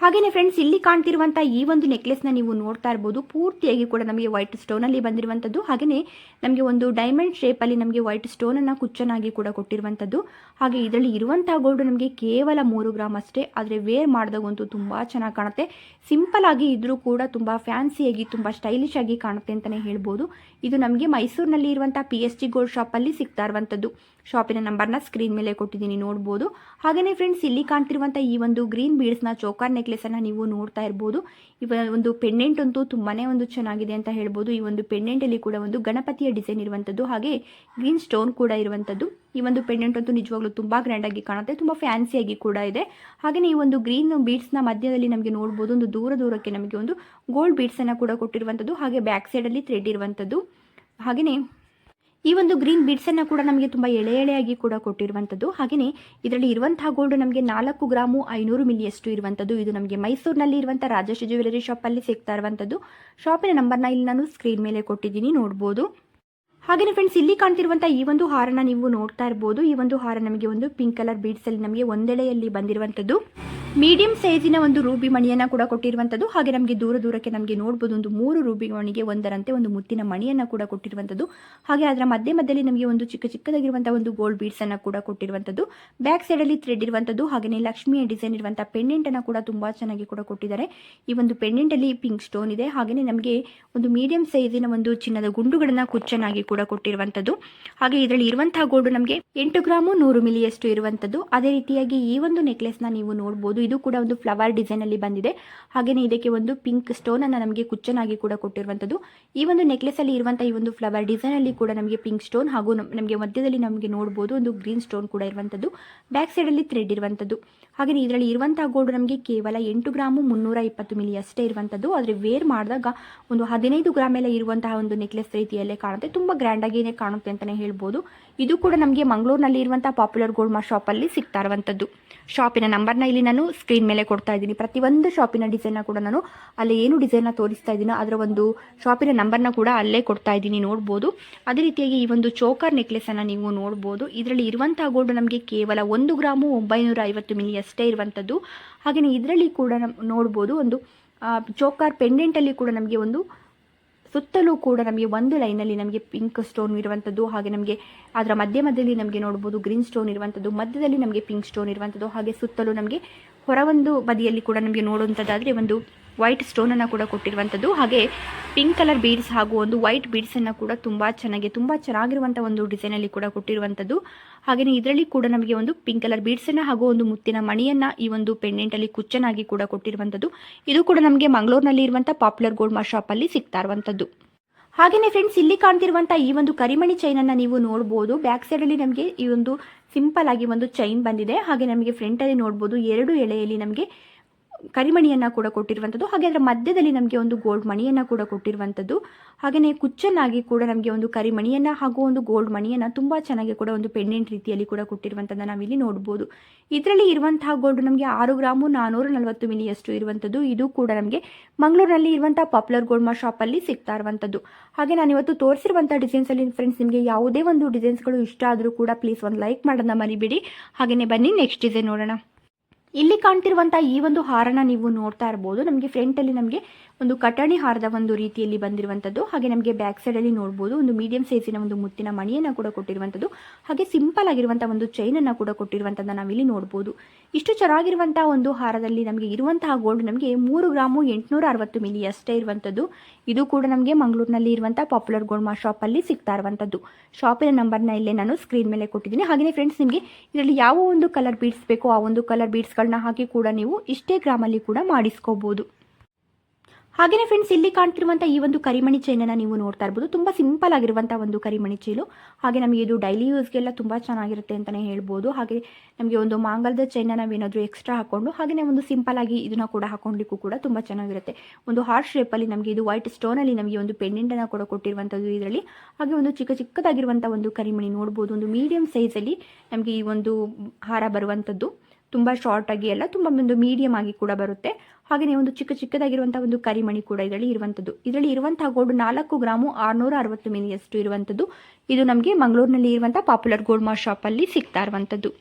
ಹಾಗೆಯೇ ಫ್ರೆಂಡ್ಸ್ ಇಲ್ಲಿ ಕಾಣ್ತಿರುವಂತಹ ಈ ಒಂದು ನೆಕ್ಲೆಸ್ನ ನೀವು ನೋಡ್ತಾ ಇರ್ಬೋದು. ಪೂರ್ತಿಯಾಗಿ ಕೂಡ ನಮಗೆ ವೈಟ್ ಸ್ಟೋನ್ ಅಲ್ಲಿ ಬಂದಿರುವಂಥದ್ದು ಹಾಗೆಯೇ ನಮಗೆ ಒಂದು ಡೈಮಂಡ್ ಶೇಪ್ ಅಲ್ಲಿ ನಮಗೆ ವೈಟ್ ಸ್ಟೋನ್ ಅನ್ನ ಕುಚ್ಚನಾಗಿ ಕೂಡ ಕೊಟ್ಟಿರುವಂತದ್ದು. ಹಾಗೆ ಇದರಲ್ಲಿ ಇರುವಂತಹ ಗೋಲ್ಡ್ ನಮಗೆ ಕೇವಲ ಮೂರು ಗ್ರಾಮ್ ಅಷ್ಟೇ. ಆದರೆ ವೇರ್ ಮಾಡಿದಾಗಂತೂ ತುಂಬಾ ಚೆನ್ನಾಗಿ ಕಾಣುತ್ತೆ. ಸಿಂಪಲ್ ಆಗಿ ಇದ್ರೂ ಕೂಡ ತುಂಬ ಫ್ಯಾನ್ಸಿಯಾಗಿ ತುಂಬಾ ಸ್ಟೈಲಿಶ್ ಆಗಿ ಕಾಣುತ್ತೆ ಅಂತಾನೆ ಹೇಳ್ಬೋದು. ಇದು ನಮಗೆ ಮೈಸೂರಿನಲ್ಲಿ ಇರುವಂಥ ಪಿ ಎಸ್ ಜಿ ಗೋಲ್ಡ್ ಶಾಪಲ್ಲಿ ಸಿಗ್ತಾ ಇರುವಂಥದ್ದು ಶಾಪಿನ ನಂಬರ್ನ ಸ್ಕ್ರೀನ್ ಮೇಲೆ ಕೊಟ್ಟಿದ್ದೀನಿ, ನೋಡ್ಬೋದು. ಹಾಗೆಯೇ ಫ್ರೆಂಡ್ಸ್ ಇಲ್ಲಿ ಕಾಣ್ತಿರುವಂತಹ ಈ ಒಂದು ಗ್ರೀನ್ ಬೀಡ್ಸ್ನ ಚೋಕಾರ್ ನೆಕ್ಲೆಸನ್ನು ನೀವು ನೋಡ್ತಾ ಇರ್ಬೋದು. ಇವ ಒಂದು ಪೆಂಡೆಂಟ್ ಅಂತೂ ತುಂಬಾನೇ ಒಂದು ಚೆನ್ನಾಗಿದೆ ಅಂತ ಹೇಳ್ಬೋದು. ಈ ಒಂದು ಪೆಂಡೆಂಟಲ್ಲಿ ಕೂಡ ಒಂದು ಗಣಪತಿಯ ಡಿಸೈನ್ ಇರುವಂಥದ್ದು ಹಾಗೆ ಗ್ರೀನ್ ಸ್ಟೋನ್ ಕೂಡ ಇರುವಂತದ್ದು. ಈ ಒಂದು ಪೆಂಡೆಂಟ್ ಅಂತೂ ನಿಜವಾಗ್ಲೂ ಗ್ರ್ಯಾಂಡ್ ಆಗಿ ಕಾಣುತ್ತೆ. ತುಂಬ ಫ್ಯಾನ್ಸಿಯಾಗಿ ಕೂಡ ಇದೆ. ಹಾಗೆಯೇ ಈ ಒಂದು ಗ್ರೀನ್ ಬೀಡ್ಸ್ನ ಮಧ್ಯದಲ್ಲಿ ನಮಗೆ ನೋಡಬಹುದು ಒಂದು ದೂರ ದೂರಕ್ಕೆ ನಮಗೆ ಒಂದು ಗೋಲ್ಡ್ ಬೀಡ್ಸನ್ನು ಕೂಡ ಕೊಟ್ಟಿರುವಂತದ್ದು, ಹಾಗೆ ಬ್ಯಾಕ್ ಸೈಡ್ ಅಲ್ಲಿ ಥ್ರೆಡ್ ಇರುವಂತದ್ದು. ಹಾಗೆಯೇ ಈ ಒಂದು ಗ್ರೀನ್ ಬೀಡ್ಸನ್ನು ಕೂಡ ನಮಗೆ ತುಂಬ ಎಳೆ ಎಳೆಯಾಗಿ ಕೂಡ ಕೊಟ್ಟಿರುವಂಥದ್ದು ಹಾಗೆಯೇ ಇದರಲ್ಲಿ ಇರುವಂತಹ ಗೋಲ್ಡ್ ನಮಗೆ ನಾಲ್ಕು ಗ್ರಾಮು ಐನೂರು ಮಿಲಿಯಷ್ಟು ಇರುವಂಥದ್ದು ಇದು ನಮಗೆ ಮೈಸೂರಿನಲ್ಲಿ ಇರುವಂಥ ರಾಜಶ್ರೀ ಜ್ಯುವೆಲರಿ ಶಾಪಲ್ಲಿ ಸಿಗ್ತಾ ಇರುವಂಥದ್ದು ಶಾಪಿನ ನಂಬರ್ನ ಇಲ್ಲಿ ನಾನು ಸ್ಕ್ರೀನ್ ಮೇಲೆ ಕೊಟ್ಟಿದ್ದೀನಿ, ನೋಡ್ಬೋದು. ಹಾಗೆಯೇ ಫ್ರೆಂಡ್ಸ್ ಇಲ್ಲಿ ಕಾಣ್ತಿರುವಂಥ ಈ ಒಂದು ಹಾರನ ನೀವು ನೋಡ್ತಾ ಇರ್ಬೋದು. ಈ ಒಂದು ಹಾರ ನಮಗೆ ಒಂದು ಪಿಂಕ್ ಕಲರ್ ಬೀಡ್ಸಲ್ಲಿ ನಮಗೆ ಒಂದೆಳೆಯಲ್ಲಿ ಬಂದಿರುವಂಥದ್ದು ಮೀಡಿಯಂ ಸೈಜಿನ ಒಂದು ರೂಬಿ ಮಣಿಯನ್ನ ಕೂಡ ಕೊಟ್ಟಿರುವಂತದ್ದು. ಹಾಗೆ ನಮಗೆ ದೂರ ದೂರಕ್ಕೆ ನಮಗೆ ನೋಡಬಹುದು ಒಂದು ಮೂರು ರೂಬಿ ಮಣಿಗೆ ಒಂದರಂತೆ ಒಂದು ಮುತ್ತಿನ ಮಣಿಯನ್ನ ಕೂಡ ಕೊಟ್ಟಿರುವಂತದ್ದು. ಹಾಗೆ ಅದರ ಮಧ್ಯೆ ಮಧ್ಯದಲ್ಲಿ ನಮಗೆ ಒಂದು ಚಿಕ್ಕ ಚಿಕ್ಕದಾಗಿರುವಂಥ ಒಂದು ಗೋಲ್ಡ್ ಬೀಡ್ಸ್ ಅನ್ನ ಕೂಡ ಕೊಟ್ಟಿರುವಂತದ್ದು. ಬ್ಯಾಕ್ ಸೈಡ್ ಅಲ್ಲಿ ಥ್ರೆಡ್ ಇರುವಂತದ್ದು ಹಾಗೆಯೇ ಲಕ್ಷ್ಮಿಯ ಡಿಸೈನ್ ಇರುವಂತಹ ಪೆಂಡೆಂಟ್ ಅನ್ನ ಕೂಡ ತುಂಬಾ ಚೆನ್ನಾಗಿ ಕೂಡ ಕೊಟ್ಟಿದ್ದಾರೆ. ಈ ಒಂದು ಪೆಂಡೆಂಟಲ್ಲಿ ಪಿಂಕ್ ಸ್ಟೋನ್ ಇದೆ. ಹಾಗೆಯೇ ನಮಗೆ ಒಂದು ಮೀಡಿಯಂ ಸೈಜಿನ ಒಂದು ಚಿನ್ನದ ಗುಂಡುಗಳನ್ನು ಕುಚ್ಚನಾಗಿ ಕೂಡ ಕೊಟ್ಟಿರುವಂತದ್ದು. ಹಾಗೆ ಇದರಲ್ಲಿ ಇರುವಂತಹ ಗೋಲ್ಡ್ ನಮಗೆ ಎಂಟು ಗ್ರಾಮು ನೂರು ಮಿಲಿಯಷ್ಟು ಇರುವಂತದ್ದು. ಅದೇ ರೀತಿಯಾಗಿ ಈ ಒಂದು ನೆಕ್ಲೆಸ್ನ ನೀವು ನೋಡ್ಬೋದು. ಇದು ಕೂಡ ಒಂದು ಫ್ಲವರ್ ಡಿಸೈನ್ ಅಲ್ಲಿ ಬಂದಿದೆ. ಹಾಗೆಯೇ ಇದಕ್ಕೆ ಒಂದು ಪಿಂಕ್ ಸ್ಟೋನ್ ಅನ್ನ ನಮಗೆ ಕುಚ್ಚನಾಗಿ ಕೂಡ ಕೊಟ್ಟಿರುವಂತದ್ದು. ಈ ಒಂದು ನೆಕ್ಲೆಸ್ ಅಲ್ಲಿ ಇರುವಂತಹ ಈ ಒಂದು ಫ್ಲವರ್ ಡಿಸೈನ್ ಅಲ್ಲಿ ಕೂಡ ನಮಗೆ ಪಿಂಕ್ ಸ್ಟೋನ್ ಹಾಗೂ ನಮಗೆ ಮಧ್ಯದಲ್ಲಿ ನಮಗೆ ನೋಡಬಹುದು ಒಂದು ಗ್ರೀನ್ ಸ್ಟೋನ್ ಕೂಡ ಇರುವಂತದ್ದು. ಬ್ಯಾಕ್ ಸೈಡ್ ಅಲ್ಲಿ ಥ್ರೆಡ್ ಇರುವಂತದ್ದು. ಹಾಗೆಯೇ ಇದರಲ್ಲಿ ಇರುವಂತಹ ಗೋಲ್ಡ್ ನಮಗೆ ಕೇವಲ ಎಂಟು ಗ್ರಾಮು ಮುನ್ನೂರ ಇಪ್ಪತ್ತು ಮಿಲಿ ಅಷ್ಟೇ ಇರುವಂತದ್ದು. ಆದರೆ ವೇರ್ ಮಾಡಿದಾಗ ಒಂದು ಹದಿನೈದು ಗ್ರಾಮ್ ಎಲ್ಲ ಇರುವಂತಹ ಒಂದು ನೆಕ್ಲೆಸ್ ರೀತಿಯಲ್ಲೇ ಕಾಣುತ್ತೆ. ತುಂಬಾ ಗ್ರ್ಯಾಂಡ್ ಆಗಿ ಕಾಣುತ್ತೆ ಅಂತಾನೆ ಹೇಳ್ಬೋದು. ಇದು ಕೂಡ ನಮಗೆ ಮಂಗಳೂರಿನಲ್ಲಿ ಇರುವಂತಹ ಪಾಪ್ಯುಲರ್ ಗೋಲ್ಡ್ ಶಾಪ್ ಅಲ್ಲಿ ಸಿಗ್ತಾ ಇರುವಂತದ್ದು. ಶಾಪಿನ ನಂಬರ್ನ ಇಲ್ಲಿ ನಾನು ಸ್ಕ್ರೀನ್ ಮೇಲೆ ಕೊಡ್ತಾ ಇದ್ದೀನಿ. ಪ್ರತಿಯೊಂದು ಶಾಪಿನ ಡಿಸೈನ್ನ ಕೂಡ ನಾನು ಅಲ್ಲಿ ಏನು ಡಿಸೈನ್ನ ತೋರಿಸ್ತಾ ಇದ್ದೀನೋ ಅದರ ಒಂದು ಶಾಪಿನ ನಂಬರ್ನ ಕೂಡ ಅಲ್ಲೇ ಕೊಡ್ತಾ ಇದ್ದೀನಿ ನೋಡ್ಬೋದು. ಅದೇ ರೀತಿಯಾಗಿ ಈ ಒಂದು ಚೋಕರ್ ನೆಕ್ಲೆಸನ್ನು ನೀವು ನೋಡ್ಬೋದು. ಇದರಲ್ಲಿ ಇರುವಂತಹ ಗೋಲ್ಡ್ ನಮಗೆ ಕೇವಲ ಒಂದು ಗ್ರಾಮು ಒಂಬೈನೂರ ಐವತ್ತು ಮಿಲಿ ಅಷ್ಟೇ ಇರುವಂಥದ್ದು ಹಾಗೆಯೇ ಇದರಲ್ಲಿ ಕೂಡ ನೋಡ್ಬೋದು ಒಂದು ಚೋಕರ್ ಪೆಂಡೆಂಟಲ್ಲಿ ಕೂಡ ನಮಗೆ ಒಂದು ಸುತ್ತಲೂ ಕೂಡ ನಮಗೆ ಒಂದು ಲೈನಲ್ಲಿ ನಮಗೆ ಪಿಂಕ್ ಸ್ಟೋನ್ ಇರುವಂಥದ್ದು ಹಾಗೆ ನಮಗೆ ಅದರ ಮಧ್ಯ ಮಧ್ಯದಲ್ಲಿ ನಮಗೆ ನೋಡ್ಬೋದು ಗ್ರೀನ್ ಸ್ಟೋನ್ ಇರುವಂಥದ್ದು ಮಧ್ಯದಲ್ಲಿ ನಮಗೆ ಪಿಂಕ್ ಸ್ಟೋನ್ ಇರುವಂಥದ್ದು ಹಾಗೆ ಸುತ್ತಲೂ ನಮಗೆ ಹೊರ ಒಂದು ಬದಿಯಲ್ಲಿ ಕೂಡ ನಮಗೆ ನೋಡುವಂಥದ್ದಾದರೆ ಒಂದು ವೈಟ್ ಸ್ಟೋನನ್ನು ಕೂಡ ಕೊಟ್ಟಿರುವಂಥದ್ದು ಹಾಗೆ ಪಿಂಕ್ ಕಲರ್ ಬೀಡ್ಸ್ ಹಾಗೂ ಒಂದು ವೈಟ್ ಬೀಡ್ಸನ್ನು ಕೂಡ ತುಂಬ ಚೆನ್ನಾಗಿ, ತುಂಬ ಚೆನ್ನಾಗಿರುವಂಥ ಒಂದು ಡಿಸೈನಲ್ಲಿ ಕೂಡ ಕೊಟ್ಟಿರುವಂಥದ್ದು ಹಾಗೆಯೇ ಇದರಲ್ಲಿ ಕೂಡ ನಮಗೆ ಒಂದು ಪಿಂಕ್ ಕಲರ್ ಬೀಡ್ಸನ್ನು ಹಾಗೂ ಒಂದು ಮುತ್ತಿನ ಮಣಿಯನ್ನು ಈ ಒಂದು ಪೆಂಡೆಂಟಲ್ಲಿ ಕುಚ್ಚನಾಗಿ ಕೂಡ ಕೊಟ್ಟಿರುವಂಥದ್ದು ಇದು ಕೂಡ ನಮಗೆ ಮಂಗಳೂರಿನಲ್ಲಿ ಇರುವಂಥ ಪಾಪ್ಯುಲರ್ ಗೋಲ್ಡ್ ಮಾ ಶಾಪಲ್ಲಿ ಸಿಗ್ತಾ ಇರುವಂಥದ್ದು ಹಾಗೆಯೇ ಫ್ರೆಂಡ್ಸ್ ಇಲ್ಲಿ ಕಾಣ್ತಿರುವಂಥ ಈ ಒಂದು ಕರಿಮಣಿ ಚೈನ್ ಚೈನನ್ನು ನೀವು ನೋಡ್ಬೋದು. ಬ್ಯಾಕ್ ಸೈಡಲ್ಲಿ ನಮಗೆ ಈ ಒಂದು ಸಿಂಪಲ್ ಆಗಿ ಒಂದು ಚೈನ್ ಬಂದಿದೆ. ಹಾಗೆ ನಮಗೆ ಫ್ರಂಟಲ್ಲಿ ನೋಡ್ಬೋದು. ಎರಡು ಎಳೆಯಲ್ಲಿ ನಮಗೆ ಕರಿಮಣಿಯನ್ನು ಕೂಡ ಕೊಟ್ಟಿರುವಂಥದ್ದು. ಹಾಗೆ ಅದರ ಮಧ್ಯದಲ್ಲಿ ನಮಗೆ ಒಂದು ಗೋಲ್ಡ್ ಮಣಿಯನ್ನು ಕೂಡ ಕೊಟ್ಟಿರುವಂಥದ್ದು. ಹಾಗೆಯೇ ಕುಚ್ಚನ್ನಾಗಿ ಕೂಡ ನಮಗೆ ಒಂದು ಕರಿಮಣಿಯನ್ನು ಹಾಗೂ ಒಂದು ಗೋಲ್ಡ್ ಮಣಿಯನ್ನು ತುಂಬ ಚೆನ್ನಾಗಿ ಕೂಡ ಒಂದು ಪೆಂಡೆಂಟ್ ರೀತಿಯಲ್ಲಿ ಕೂಡ ಕೊಟ್ಟಿರುವಂಥದ್ದನ್ನು ನಾವಿಲ್ಲಿ ನೋಡ್ಬೋದು. ಇದರಲ್ಲಿ ಇರುವಂತಹ ಗೋಲ್ಡ್ ನಮಗೆ ಆರು ಗ್ರಾಮು ನಾನ್ನೂರ ನಲವತ್ತು ಮಿಲಿಯಷ್ಟು ಇರುವಂಥದ್ದು. ಇದು ಕೂಡ ನಮಗೆ ಮಂಗಳೂರಿನಲ್ಲಿ ಇರುವಂಥ ಪಾಪ್ಯುಲರ್ ಗೋಲ್ಡ್ ಮಾ ಶಾಪಲ್ಲಿ ಸಿಗ್ತಾ ಇರುವಂಥದ್ದು. ಹಾಗೆ ನಾನು ಇವತ್ತು ತೋರಿಸಿರುವಂಥ ಡಿಸೈನ್ಸಲ್ಲಿ ಫ್ರೆಂಡ್ಸ್ ನಿಮಗೆ ಯಾವುದೇ ಒಂದು ಡಿಸೈನ್ಸ್ಗಳು ಇಷ್ಟ ಆದರೂ ಕೂಡ ಪ್ಲೀಸ್ ಒಂದು ಲೈಕ್ ಮಾಡೋದನ್ನ ಮರಿಬೇಡಿ. ಹಾಗೆಯೇ ಬನ್ನಿ ನೆಕ್ಸ್ಟ್ ಡಿಸೈನ್ ನೋಡೋಣ. ಇಲ್ಲಿ ಕಾಣ್ತಿರುವಂತಹ ಈ ಒಂದು ಹಾರನ ನೀವು ನೋಡ್ತಾ ಇರ್ಬೋದು. ನಮಗೆ ಫ್ರಂಟಲ್ಲಿ ನಮಗೆ ಒಂದು ಕಟಣಿ ಹಾರದ ಒಂದು ರೀತಿಯಲ್ಲಿ ಬಂದಿರುವಂಥದ್ದು ಹಾಗೆ ನಮಗೆ ಬ್ಯಾಕ್ ಸೈಡಲ್ಲಿ ನೋಡ್ಬೋದು, ಒಂದು ಮೀಡಿಯಂ ಸೈಜಿನ ಒಂದು ಮುತ್ತಿನ ಮಣಿಯನ್ನು ಕೂಡ ಕೊಟ್ಟಿರುವಂಥದ್ದು ಹಾಗೆ ಸಿಂಪಲ್ ಆಗಿರುವಂಥ ಒಂದು ಚೈನನ್ನು ಕೂಡ ಕೊಟ್ಟಿರುವಂಥದ್ದನ್ನು ನಾವಿಲ್ಲಿ ನೋಡ್ಬೋದು. ಇಷ್ಟು ಚೆನ್ನಾಗಿರುವಂಥ ಒಂದು ಹಾರದಲ್ಲಿ ನಮಗೆ ಇರುವಂತಹ ಗೋಲ್ಡ್ ನಮಗೆ ಮೂರು ಗ್ರಾಮು ಎಂಟುನೂರ ಅರವತ್ತು ಮಿಲಿ ಅಷ್ಟೇ ಇರುವಂಥದ್ದು ಇದು ಕೂಡ ನಮಗೆ ಮಂಗಳೂರಿನಲ್ಲಿ ಇರುವಂಥ ಪಾಪ್ಯುಲರ್ ಗೋಲ್ಡ್ ಮಾ ಶಾಪಲ್ಲಿ ಸಿಗ್ತಾ ಇರುವಂಥದ್ದು ಶಾಪಿನ ನಂಬರ್ನ ಇಲ್ಲೇ ನಾನು ಸ್ಕ್ರೀನ್ ಮೇಲೆ ಕೊಟ್ಟಿದ್ದೀನಿ. ಹಾಗೆಯೇ ಫ್ರೆಂಡ್ಸ್ ನಿಮಗೆ ಇದರಲ್ಲಿ ಯಾವ ಒಂದು ಕಲರ್ ಬೀಡ್ಸ್ ಬೇಕೋ ಆ ಒಂದು ಕಲರ್ ಬೀಡ್ಸ್ಗಳನ್ನ ಹಾಕಿ ಕೂಡ ನೀವು ಇಷ್ಟೇ ಗ್ರಾಮಲ್ಲಿ ಕೂಡ ಮಾಡಿಸ್ಕೋಬೋದು. ಹಾಗೆಯೇ ಫ್ರೆಂಡ್ಸ್ ಇಲ್ಲಿ ಕಾಣ್ತಿರುವಂಥ ಈ ಒಂದು ಕರಿಮಣಿ ಚೈನನ್ನು ನೀವು ನೋಡ್ತಾ ಇರ್ಬೋದು. ತುಂಬ ಸಿಂಪಲ್ ಆಗಿರುವಂಥ ಒಂದು ಕರಿಮಣಿ ಚೈಲು ಹಾಗೆ ನಮಗೆ ಇದು ಡೈಲಿ ಯೂಸ್ಗೆಲ್ಲ ತುಂಬ ಚೆನ್ನಾಗಿರುತ್ತೆ ಅಂತಲೇ ಹೇಳ್ಬೋದು. ಹಾಗೆ ನಮಗೆ ಒಂದು ಮಾಂಗಲ್ಯದ ಚೈನ ನಾವೇನಾದರೂ ಎಕ್ಸ್ಟ್ರಾ ಹಾಕೊಂಡು ಹಾಗೆಯೇ ಒಂದು ಸಿಂಪಲ್ ಆಗಿ ಇದನ್ನು ಕೂಡ ಹಾಕೊಂಡ್ಲಿಕ್ಕೂ ಕೂಡ ತುಂಬ ಚೆನ್ನಾಗಿರುತ್ತೆ. ಒಂದು ಹಾರ್ಟ್ ಶೇಪಲ್ಲಿ ನಮಗೆ ಇದು ವೈಟ್ ಸ್ಟೋನಲ್ಲಿ ನಮಗೆ ಒಂದು ಪೆಂಡೆಂಟನ್ನು ಕೂಡ ಕೊಟ್ಟಿರುವಂಥದ್ದು ಇದರಲ್ಲಿ. ಹಾಗೆ ಒಂದು ಚಿಕ್ಕ ಚಿಕ್ಕದಾಗಿರುವಂಥ ಒಂದು ಕರಿಮಣಿ ನೋಡ್ಬೋದು. ಒಂದು ಮೀಡಿಯಂ ಸೈಜಲ್ಲಿ ನಮಗೆ ಈ ಒಂದು ಹಾರ ಬರುವಂಥದ್ದು. ತುಂಬ ಶಾರ್ಟ್ ಆಗಿ ಎಲ್ಲ ತುಂಬ ಒಂದು ಮೀಡಿಯಂ ಆಗಿ ಕೂಡ ಬರುತ್ತೆ. ಹಾಗೆಯೇ ಒಂದು ಚಿಕ್ಕ ಚಿಕ್ಕದಾಗಿರುವಂಥ ಒಂದು ಕರಿಮಣಿ ಕೂಡ ಇದರಲ್ಲಿ ಇರುವಂಥದ್ದು. ಇದರಲ್ಲಿ ಇರುವಂತಹ ಗೋಲ್ಡ್ ನಾಲ್ಕು ಗ್ರಾಮು ಆರುನೂರ ಅರವತ್ತು ಮಿನಿಯಷ್ಟು ಇರುವಂಥದ್ದು. ಇದು ನಮಗೆ ಮಂಗಳೂರಿನಲ್ಲಿ ಇರುವಂಥ ಪಾಪ್ಯುಲರ್ ಗೋಲ್ಡ್ ಮಾ ಶಾಪಲ್ಲಿ ಸಿಗ್ತಾ ಇರುವಂಥದ್ದು.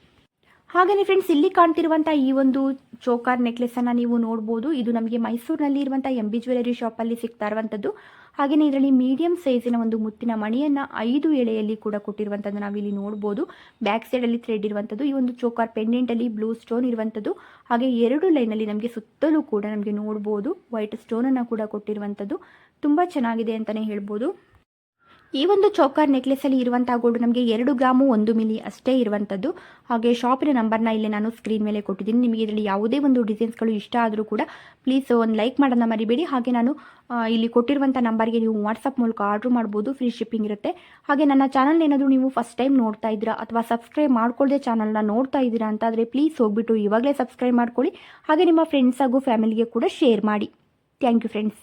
ಹಾಗೆಯೇ ಫ್ರೆಂಡ್ಸ್ ಇಲ್ಲಿ ಕಾಣ್ತಿರುವಂಥ ಈ ಒಂದು ಚೋಕಾರ್ ನೆಕ್ಲೆಸನ್ನು ನೀವು ನೋಡ್ಬೋದು. ಇದು ನಮಗೆ ಮೈಸೂರಿನಲ್ಲಿ ಇರುವಂಥ ಎಂ ಬಿ ಜ್ಯುವೆಲರಿ ಶಾಪಲ್ಲಿ ಸಿಗ್ತಾ ಇರುವಂಥದ್ದು. ಹಾಗೆಯೇ ಇದರಲ್ಲಿ ಮೀಡಿಯಂ ಸೈಜಿನ ಒಂದು ಮುತ್ತಿನ ಮಣಿಯನ್ನು ಐದು ಎಳೆಯಲ್ಲಿ ಕೂಡ ಕೊಟ್ಟಿರುವಂಥದ್ದು ನಾವಿಲ್ಲಿ ನೋಡ್ಬೋದು. ಬ್ಯಾಕ್ ಸೈಡಲ್ಲಿ ಥ್ರೆಡ್ ಇರುವಂಥದ್ದು ಈ ಒಂದು ಚೋಕಾರ್ ಪೆಂಡೆಂಟಲ್ಲಿ ಬ್ಲೂ ಸ್ಟೋನ್ ಇರುವಂಥದ್ದು ಹಾಗೆ ಎರಡು ಲೈನಲ್ಲಿ ನಮಗೆ ಸುತ್ತಲೂ ಕೂಡ ನಮಗೆ ನೋಡ್ಬೋದು ವೈಟ್ ಸ್ಟೋನನ್ನು ಕೂಡ ಕೊಟ್ಟಿರುವಂಥದ್ದು ತುಂಬ ಚೆನ್ನಾಗಿದೆ ಅಂತಲೇ ಹೇಳ್ಬೋದು. ಈ ಒಂದು ಚೌಕಾರ್ ನೆಕ್ಲೆಸಲ್ಲಿ ಇರುವಂಥ ಗೋಲ್ಡ್ ನಮಗೆ ಎರಡು ಗ್ರಾಮು, ಒಂದು ಮಿಲಿ ಅಷ್ಟೇ ಇರುವಂಥದ್ದು ಹಾಗೆ ಶಾಪಿನ ನಂಬರ್ನ ಇಲ್ಲಿ ನಾನು ಸ್ಕ್ರೀನ್ ಮೇಲೆ ಕೊಟ್ಟಿದ್ದೀನಿ. ನಿಮಗೆ ಇದರಲ್ಲಿ ಯಾವುದೇ ಒಂದು ಡಿಸೈನ್ಸ್ಗಳು ಇಷ್ಟ ಆದರೂ ಕೂಡ ಪ್ಲೀಸ್ ಒಂದು ಲೈಕ್ ಮಾಡೋದನ್ನ ಮರಿಬೇಡಿ. ಹಾಗೆ ನಾನು ಇಲ್ಲಿ ಕೊಟ್ಟಿರುವಂಥ ನಂಬರ್ಗೆ ನೀವು ವಾಟ್ಸಪ್ ಮೂಲಕ ಆರ್ಡ್ರ್ ಮಾಡ್ಬೋದು. ಫ್ರೀ ಶಿಪ್ಪಿಂಗ್ ಇರುತ್ತೆ. ಹಾಗೆ ನನ್ನ ಚಾನಲ್ ಏನಾದರೂ ನೀವು ಫಸ್ಟ್ ಟೈಮ್ ನೋಡ್ತಾ ಇದ್ದೀರಾ ಅಥವಾ ಸಬ್ಸ್ಕ್ರೈಬ್ ಮಾಡ್ಕೊಳ್ಳದೆ ಚಾನಲ್ನ ನೋಡ್ತಾ ಇದ್ದೀರಾ ಅಂತಾದರೆ ಪ್ಲೀಸ್ ಹೋಗ್ಬಿಟ್ಟು ಇವಾಗಲೇ ಸಬ್ಸ್ಕ್ರೈಬ್ ಮಾಡ್ಕೊಳ್ಳಿ. ಹಾಗೆ ನಿಮ್ಮ ಫ್ರೆಂಡ್ಸ್ ಹಾಗೂ ಫ್ಯಾಮಿಲಿಗೆ ಕೂಡ ಶೇರ್ ಮಾಡಿ. Thank you friends